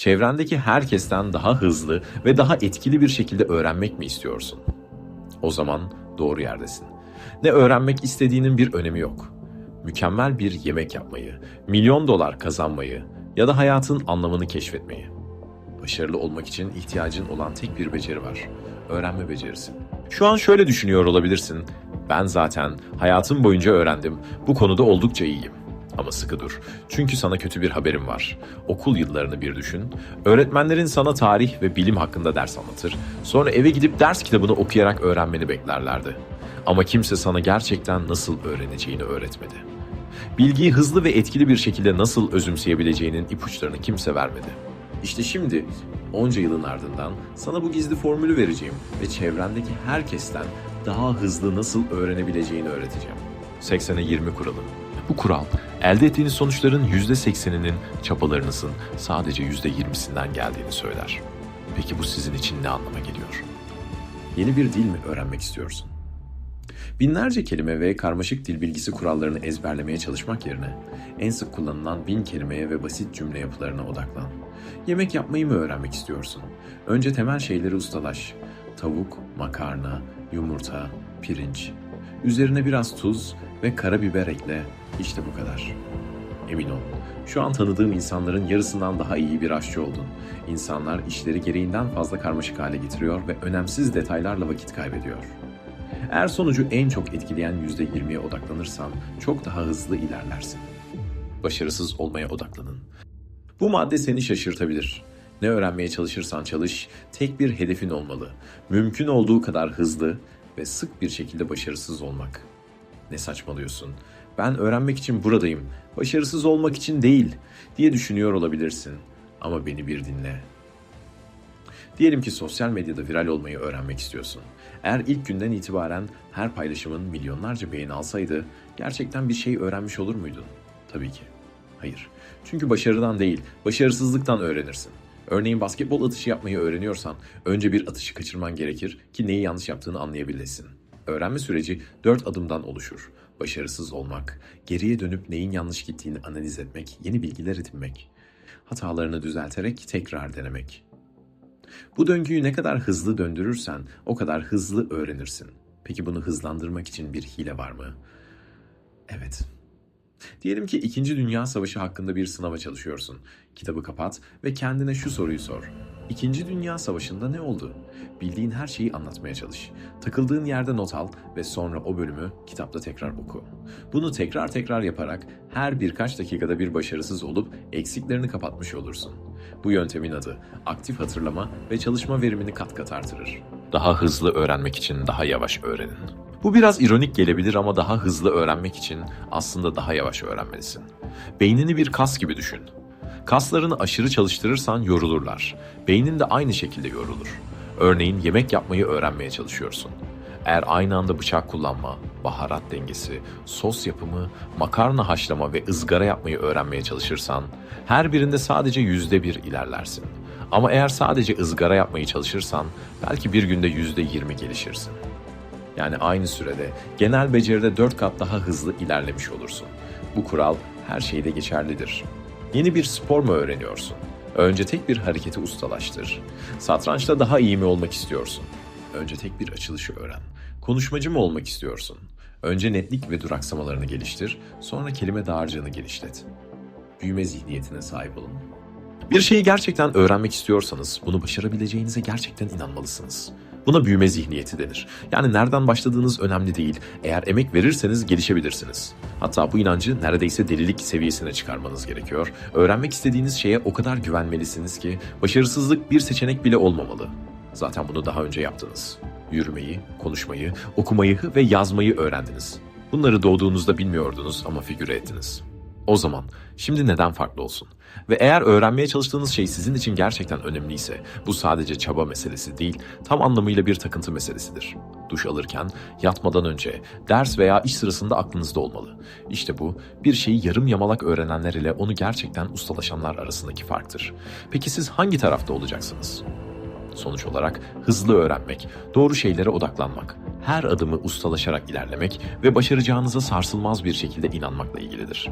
Çevrendeki herkesten daha hızlı ve daha etkili bir şekilde öğrenmek mi istiyorsun? O zaman doğru yerdesin. Ne öğrenmek istediğinin bir önemi yok. Mükemmel bir yemek yapmayı, milyon dolar kazanmayı ya da hayatın anlamını keşfetmeyi. Başarılı olmak için ihtiyacın olan tek bir beceri var. Öğrenme becerisi. Şu an şöyle düşünüyor olabilirsin. Ben zaten hayatım boyunca öğrendim. Bu konuda oldukça iyiyim. Ama sıkı dur. Çünkü sana kötü bir haberim var. Okul yıllarını bir düşün. Öğretmenlerin sana tarih ve bilim hakkında ders anlatır. Sonra eve gidip ders kitabını okuyarak öğrenmeni beklerlerdi. Ama kimse sana gerçekten nasıl öğreneceğini öğretmedi. Bilgiyi hızlı ve etkili bir şekilde nasıl özümseyebileceğinin ipuçlarını kimse vermedi. İşte şimdi onca yılın ardından sana bu gizli formülü vereceğim ve çevrendeki herkesten daha hızlı nasıl öğrenebileceğini öğreteceğim. 80'e 20 kuralı. Bu kural elde ettiğiniz sonuçların %80'inin çabalarınızın sadece %20'sinden geldiğini söyler. Peki bu sizin için ne anlama geliyor? Yeni bir dil mi öğrenmek istiyorsun? Binlerce kelime ve karmaşık dil bilgisi kurallarını ezberlemeye çalışmak yerine en sık kullanılan bin kelimeye ve basit cümle yapılarına odaklan. Yemek yapmayı mı öğrenmek istiyorsun? Önce temel şeyleri ustalaş. Tavuk, makarna, yumurta, pirinç. Üzerine biraz tuz ve karabiber ekle. İşte bu kadar. Emin ol, şu an tanıdığım insanların yarısından daha iyi bir aşçı oldun. İnsanlar işleri gereğinden fazla karmaşık hale getiriyor ve önemsiz detaylarla vakit kaybediyor. Eğer sonucu en çok etkileyen %20'ye odaklanırsan çok daha hızlı ilerlersin. Başarısız olmaya odaklanın. Bu madde seni şaşırtabilir. Ne öğrenmeye çalışırsan çalış, tek bir hedefin olmalı. Mümkün olduğu kadar hızlı ve sık bir şekilde başarısız olmak. Ne saçmalıyorsun? Ben öğrenmek için buradayım, başarısız olmak için değil diye düşünüyor olabilirsin. Ama beni bir dinle. Diyelim ki sosyal medyada viral olmayı öğrenmek istiyorsun. Eğer ilk günden itibaren her paylaşımın milyonlarca beğeni alsaydı gerçekten bir şey öğrenmiş olur muydun? Tabii ki. Hayır. Çünkü başarıdan değil, başarısızlıktan öğrenirsin. Örneğin basketbol atışı yapmayı öğreniyorsan önce bir atışı kaçırman gerekir ki neyi yanlış yaptığını anlayabilesin. Öğrenme süreci dört adımdan oluşur. Başarısız olmak, geriye dönüp neyin yanlış gittiğini analiz etmek, yeni bilgiler edinmek. Hatalarını düzelterek tekrar denemek. Bu döngüyü ne kadar hızlı döndürürsen o kadar hızlı öğrenirsin. Peki bunu hızlandırmak için bir hile var mı? Evet. Diyelim ki 2. Dünya Savaşı hakkında bir sınava çalışıyorsun. Kitabı kapat ve kendine şu soruyu sor. İkinci Dünya Savaşı'nda ne oldu? Bildiğin her şeyi anlatmaya çalış. Takıldığın yerde not al ve sonra o bölümü kitapta tekrar oku. Bunu tekrar tekrar yaparak her birkaç dakikada bir başarısız olup eksiklerini kapatmış olursun. Bu yöntemin adı aktif hatırlama ve çalışma verimini kat kat artırır. Daha hızlı öğrenmek için daha yavaş öğrenin. Bu biraz ironik gelebilir ama daha hızlı öğrenmek için aslında daha yavaş öğrenmelisin. Beynini bir kas gibi düşün. Kaslarını aşırı çalıştırırsan yorulurlar. Beynin de aynı şekilde yorulur. Örneğin yemek yapmayı öğrenmeye çalışıyorsun. Eğer aynı anda bıçak kullanma, baharat dengesi, sos yapımı, makarna haşlama ve ızgara yapmayı öğrenmeye çalışırsan, her birinde sadece yüzde bir ilerlersin. Ama eğer sadece ızgara yapmayı çalışırsan, belki bir günde yüzde yirmi gelişirsin. Yani aynı sürede genel beceride 4 kat daha hızlı ilerlemiş olursun. Bu kural her şeyde geçerlidir. Yeni bir spor mu öğreniyorsun? Önce tek bir hareketi ustalaştır. Satrançta daha iyi mi olmak istiyorsun? Önce tek bir açılışı öğren. Konuşmacı mı olmak istiyorsun? Önce netlik ve duraksamalarını geliştir, sonra kelime dağarcığını geliştir. Büyüme zihniyetine sahip olun. Bir şeyi gerçekten öğrenmek istiyorsanız bunu başarabileceğinize gerçekten inanmalısınız. Buna büyüme zihniyeti denir. Yani nereden başladığınız önemli değil. Eğer emek verirseniz gelişebilirsiniz. Hatta bu inancı neredeyse delilik seviyesine çıkarmanız gerekiyor. Öğrenmek istediğiniz şeye o kadar güvenmelisiniz ki başarısızlık bir seçenek bile olmamalı. Zaten bunu daha önce yaptınız. Yürümeyi, konuşmayı, okumayı ve yazmayı öğrendiniz. Bunları doğduğunuzda bilmiyordunuz ama figüre ettiniz. O zaman şimdi neden farklı olsun? Ve eğer öğrenmeye çalıştığınız şey sizin için gerçekten önemliyse bu sadece çaba meselesi değil, tam anlamıyla bir takıntı meselesidir. Duş alırken, yatmadan önce, ders veya iş sırasında aklınızda olmalı. İşte bu bir şeyi yarım yamalak öğrenenler ile onu gerçekten ustalaşanlar arasındaki farktır. Peki siz hangi tarafta olacaksınız? Sonuç olarak hızlı öğrenmek, doğru şeylere odaklanmak, her adımı ustalaşarak ilerlemek ve başaracağınıza sarsılmaz bir şekilde inanmakla ilgilidir.